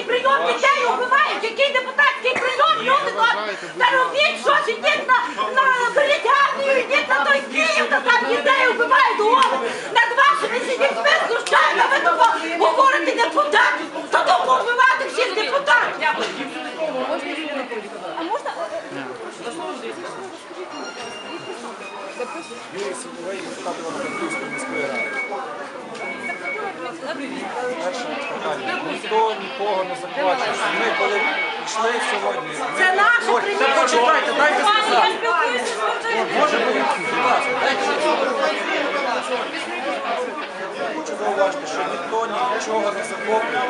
депутатський прийом дітей убивають? Який депутатський прийом? Люди добрі, та робіть щось, ідіть на, на політарнію, ідіть на той Київ, та там дітей вбивають голову. Над вашими дітьми знущають, а ви того говорите депутатів. Та то вбивати всіх депутатів. А можна? Юрій Сідовий, депутат Івано-Франківської міської ради. Ніхто нікого не заплачує. Ми коли йшли сьогодні. Це наше приміщення. Почекайте, дайте сказати. спілкуюся з цим. Може бути, будь ласка, дайте Хочу зауважити, що ніхто нічого не захоплює.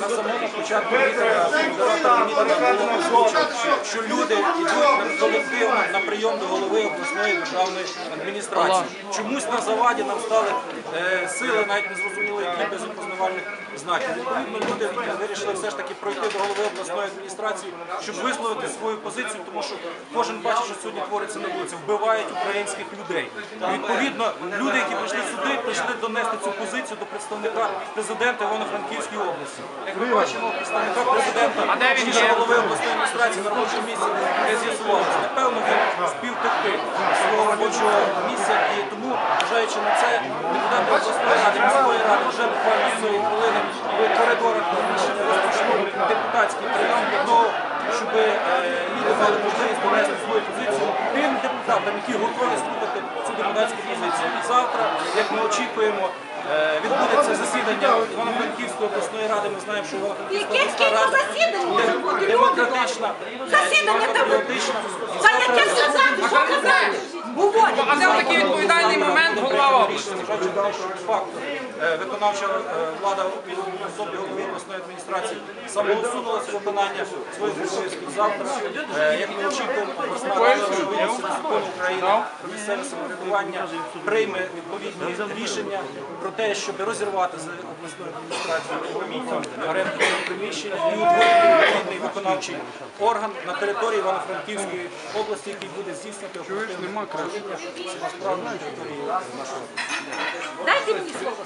На самому початку мітинга модератор було що люди йдуть колективно на прийом до голови обласної державної адміністрації. Чомусь на заваді нам стали е, сили, навіть не зрозуміло, які без опознавальних знаків. Відповідно, люди вирішили все ж таки пройти до голови обласної адміністрації, щоб висловити свою позицію, тому що кожен бачить, що сьогодні твориться на вулиці, вбивають українських людей. Відповідно, люди, які прийшли сюди, прийшли донести цю позицію до представника президента Івано-Франківської області. Як ми бачимо, представника президента чи голови обласної адміністрації на робочому місці не з'ясувалося. Напевно, він спів втекти з свого робочого місця, і тому, вважаючи на це, депутати обласної ради, міської ради вже буквально цієї хвилини в коридорах розпочнув депутатський прийом для того, щоб е, люди мали можливість довести свою позицію тим депутатам, які готові слухати цю депутатську позицію. І завтра, як ми очікуємо, відбудеться засідання Івано-Франківської обласної ради. Ми знаємо, що Яке обласна рада засідань може бути? Люди демократична. Засідання демократична. Та яке сказати, що казати? Момент голова області? Зважаючи на те, що факт е, виконавча е, влада в особі голови обласної адміністрації самоусунулася виконання своїх обов'язків завтра. Е, Як ми очікуємо, обласна рада до закону України про місцеве самоврядування прийме відповідні рішення про те, щоб розірвати з обласною адміністрацією оренду приміщення і утворити відповідний виконавчий орган на території Івано-Франківської області, який буде здійснювати управління справами на території нашого. Дайте мені слово.